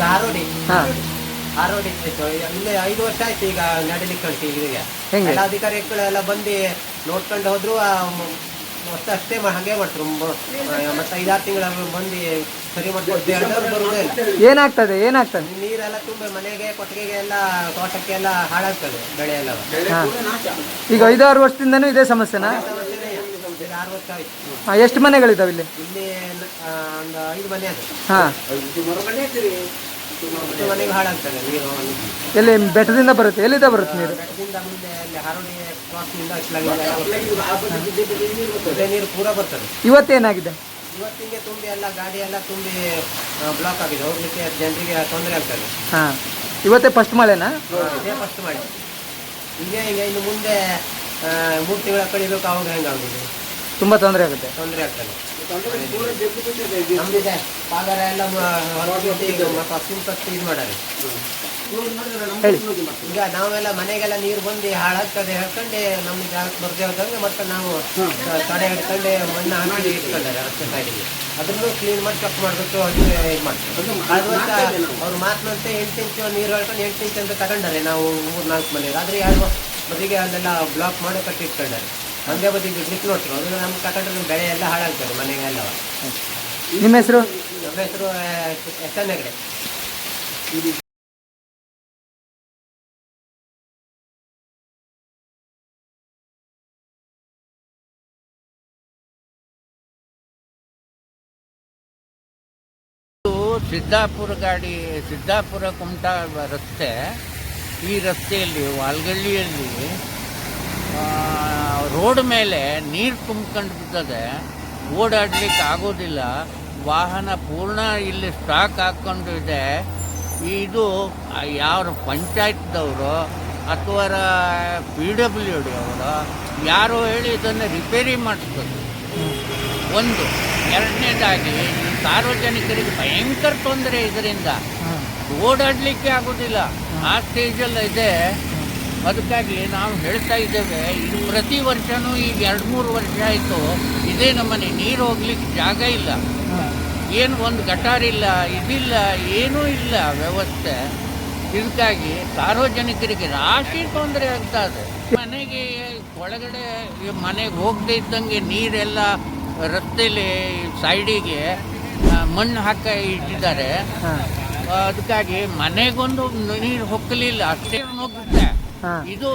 ಇದು ಆರೋಡಿ. ಹಾ. ಆರೋಡಿ ಆಯ್ತು ಇಲ್ಲೇ ಐದು ವರ್ಷ ಆಯ್ತು ಈಗ ನಡಿಲಿಕ್ಕೆ ಉಂಟು ಈಗ ಹೆಂಗೆ? ಎಲ್ಲ ಅಧಿಕಾರಿಗಳೆಲ್ಲ ಬಂದು ನೋಡ್ಕೊಂಡು ಹೋದ್ರು ಆ ಮ- ಮತ್ತೆ ಅಷ್ಟೇ ಮಾ- ಹಾಗೆ ಮಾಡ್ತಾರೆ. ಮತ್ತೆ ಐದಾರು ತಿಂಗಳ ಬಂದು ಸರಿ ಮಾಡ್ಕೊಡ್ತೀವಿ. ಬರುವುದೇ ಇಲ್ಲ. ಏನಾಗ್ತದೆ? ಏನಾಗ್ತದೆ? ನೀರೆಲ್ಲ ತುಂಬ ಮನೆಗೆ ಕೊಟ್ಟಿಗೆಗೆ ಎಲ್ಲ ತೋಟಕ್ಕೆ ಎಲ್ಲ ಹಾಳಾಗ್ತದೆ ಬೆಳೆ ಎಲ್ಲ. ಈಗ ಐದಾರು ವರ್ಷದಿಂದನೂ ಇದೇ ಸಮಸ್ಯೆನಾ? ಹಾ, ಎಷ್ಟು ಮನೆಗಳಿದಾವೆ ಇಲ್ಲಿ? ಇಲ್ಲಿ ಒಂದು ಐದು ಮನೆ ಅದು ಹಾ. ಎಷ್ಟು ಮನೆಗೆ ಹಾಳಾಗ್ತದೆ ನೀರು ಎಲ್ಲಿ ಬೆಟ್ಟದಿಂದ ಬರುತ್ತೆ? ಎಲ್ಲಿಂದ ಬರುತ್ತೆ ನೀರು? ಬೆಟ್ಟದಿಂದ ಮುಂದೆ ಅಲ್ಲಿ ಹರಡಿ ಕ್ರಾಸ್ನಿಂದ ಇಟ್ಲಾಗಿಂದ ನೀರು ಪೂರ ಬರ್ತದೆ. ಇವತ್ತೇನಾಗಿದೆ? ಇವತ್ತಿಗೆ ತುಂಬಿ ಎಲ್ಲ ಗಾಡಿ ಎಲ್ಲ ತುಂಬಿ ಬ್ಲಾಕ್ ಆಗಿದೆ. ಹೋಗ್ಲಿಕ್ಕೆ ಜನರಿಗೆ ತೊಂದರೆ ಆಗ್ತದೆ. ಹಾ. ಇವತ್ತೇ ಫಸ್ಟ್ ಮಳೆನಾ? ಇದೇ ಫಸ್ಟ್ ಮಾಡಿ ಹಿಂಗೆ ಹಿಂಗೆ ಇನ್ನು ಮುಂದೆ ಆ, ಮೂರು ತಿಂಗಳ ಕಳಿಬೇಕು ಅವಾಗ ಹೆಂಗಾಗುದು ತುಂಬಾ ತೊಂದರೆ ಆಗುತ್ತೆ. ತೊಂದರೆ ಆಗ್ತದೆ. ನಮ್ದಿದೆ. ಎಲ್ಲ ಹೊರಬಿಟ್ಟು ಈಗ ಮತ್ತೆ ಹಸಿರು ಕಟ್ಟಿ ಇದು ಮಾಡಾರೆ. ಹೇಳಿ. ಈಗ ನಾವೆಲ್ಲ ಮನೆಗೆಲ್ಲ ನೀರು ಬಂದು ಹಾಳಾಗ್ತದೆ ಹಾಕೊಂಡೆ ನಮ್ಮ ಜಾಸ್ತಿ ಬರ್ದೇ ಹೋದಂಗೆ ಮತ್ತೆ ನಾವು ತಡೆ ಹಿಡ್ಕೊಂಡೆ ಮಣ್ಣು ಹಾಕಿ ಇಟ್ಕೊಂಡಾರೆ ರಸ್ತೆ ಸೈಡಿಗೆ ಅದನ್ನು ಕ್ಲೀನ್ ಮಾಡಿ ಕಟ್ ಮಾಡಬೇಕು ಅದು ಇದು ಮಾಡ್ತಾರೆ. ಅವ್ರು ಮಾತಿನಂತೆ ಎಂಟು ಇಂಚು ನೀರು ಹಾಕೊಂಡು ಎಂಟು ಇಂಚು ಅಂತ ತಗೊಂಡಾರೆ ನಾವು ಮೂರು ನಾಲ್ಕು ಮನೆಯವ್ರು. ಆದರೆ ಯಾರು ಬದಿಗೆ ಅಲ್ಲೆಲ್ಲ ಬ್ಲಾಕ್ ಮಾಡಿ ಕಟ್ಟಿ ಇಟ್ಕೊಂಡಾರೆ ಒಂದೇ ಬದಿಗೆ ಬಿಡ್ಲಿಕ್ಕೆ ನೋಡ್ತೀವಿ. ಅದು ನಮ್ಮ ತಗೊಂಡ್ರೆ ಬೆಳೆ ಎಲ್ಲ ಹಾಳಾಗ್ತದೆ ಮನೆಗೆಲ್ಲ. ನಿಮ್ಮ ಹೆಸರು? ನಮ್ಮ ಹೆಸರು ಎಸ್ ಎನ್ ಹೆಗಡೆ. ಸಿದ್ದಾಪುರ ಗಾಡಿ ಸಿದ್ದಾಪುರ ಕುಮಟಾ ರಸ್ತೆ ಈ ರಸ್ತೆಯಲ್ಲಿ ವಾಲ್ಗಳ್ಳಿಯಲ್ಲಿ ರೋಡ್ ಮೇಲೆ ನೀರು ತುಂಬ್ಕೊಂಡು ಬಿದ್ದದೆ ಓಡಾಡ್ಲಿಕ್ಕೆ ಆಗೋದಿಲ್ಲ. ವಾಹನ ಪೂರ್ಣ ಇಲ್ಲಿ ಸ್ಟಾಕ್ ಹಾಕ್ಕೊಂಡು ಇದೆ ಇದು ಯಾವ ಪಂಚಾಯತ್ದವರು ಅಥವಾ ಪಿ ಡಬ್ಲ್ಯೂ ಡಿ ಅವರು ಯಾರು ಹೇಳಿ ಇದನ್ನು ರಿಪೇರಿ ಮಾಡಿಸ್ಬೋದು ಒಂದು. ಎರಡನೇದಾಗಿ ಸಾರ್ವಜನಿಕರಿಗೆ ಭಯಂಕರ ತೊಂದರೆ ಇದರಿಂದ. ಓಡಾಡಲಿಕ್ಕೆ ಆಗೋದಿಲ್ಲ. ಆ ಸ್ಟೇಜಲ್ಲಿ ಇದೆ. ಅದಕ್ಕಾಗಿ ನಾವು ಹೇಳ್ತಾ ಇದ್ದೇವೆ ಇದು ಪ್ರತಿ ವರ್ಷವೂ ಈಗ ಎರಡು ಮೂರು ವರ್ಷ ಆಯಿತು ಇದೇ ನಮ್ಮನೆ ನೀರು ಹೋಗ್ಲಿಕ್ಕೆ ಜಾಗ ಇಲ್ಲ. ಏನು ಒಂದು ಗಟಾರಿಲ್ಲ ಇದಿಲ್ಲ ಏನೂ ಇಲ್ಲ ವ್ಯವಸ್ಥೆ. ಇದಕ್ಕಾಗಿ ಸಾರ್ವಜನಿಕರಿಗೆ ರಾಶಿ ತೊಂದರೆ ಆಗ್ತಾ ಇದೆ ಮನೆಗೆ ಒಳಗಡೆ ಮನೆಗೆ ಹೋಗದೆ ಇದ್ದಂಗೆ ನೀರೆಲ್ಲ ರಸ್ತೆಲಿ ಸೈಡಿಗೆ ಮಣ್ಣು ಹಾಕ ಇಟ್ಟಿದ್ದಾರೆ. ಅದಕ್ಕಾಗಿ ಮನೆಗೊಂದು ನೀರು ಹೊಕ್ಕಲಿಲ್ಲ ಅಷ್ಟೇ ಹೋಗುತ್ತೆ ಹಾ ಇದು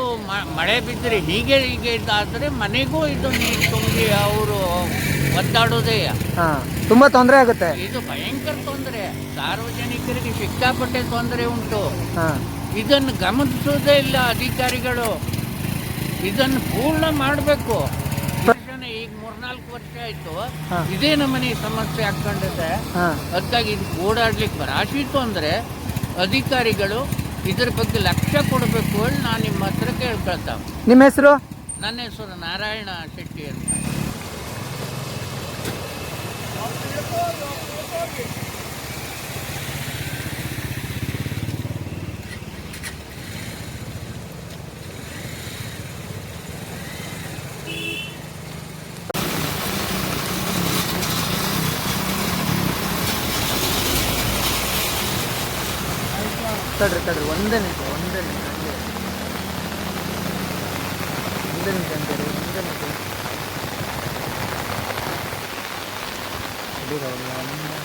ಮಳೆ ಬಿದ್ದರೆ ಹೀಗೆ ಹೀಗೆ ಇದಾದರೆ ಮನೆಗೂ ಇದು ನೀರು ತುಂಬಿ ಅವರು ಒದ್ದಾಡೋದೇ. ತುಂಬಾ ತೊಂದರೆ ಆಗುತ್ತೆ. ಇದು ಭಯಂಕರ ತೊಂದರೆ. ಸಾರ್ವಜನಿಕರಿಗೆ ಸಿಕ್ಕಾಪಟ್ಟೆ ತೊಂದರೆ ಉಂಟು. ಇದನ್ನು ಗಮನಿಸೋದೇ ಇಲ್ಲ ಅಧಿಕಾರಿಗಳು. ಇದನ್ನು ಪೂರ್ಣ ಮಾಡಬೇಕು. ಈಗ ಮೂರ್ನಾಲ್ಕು ವರ್ಷ ಆಯ್ತು. ಇದೇ ನಮ್ಮನೆ ಸಮಸ್ಯೆ ಹಾಕೊಂಡಿದೆ ಅದಕ್ಕಾಗಿ ಇದು ಓಡಾಡ್ಲಿಕ್ಕೆ ರಾಶಿ ತೊಂದರೆ. ಅಧಿಕಾರಿಗಳು ಇದ್ರ ಬಗ್ಗೆ ಲಕ್ಷ್ಯ ಕೊಡಬೇಕು ಹೇಳಿ ನಾನು ನಿಮ್ಮ ಹತ್ರ ಕೇಳ್ಕೊಳ್ತಾ. ನಿಮ್ಮ ಹೆಸರು? ನನ್ನ ಹೆಸರು ನಾರಾಯಣ ಶೆಟ್ಟಿ ಅಂತ. ತಡ್ರಿ ತಡ್ರಿ ಒಂದೇ ನಿಮಿಷ ಒಂದೇ ನಿಮಿಷ ಹಂಗೆ. ಒಂದೇ ನಿಮಿಷ ಅಂತೀರಿ ಒಂದೇ ನಿಮಿಷ ಹಿಡೀರವ್ರನ್ನ.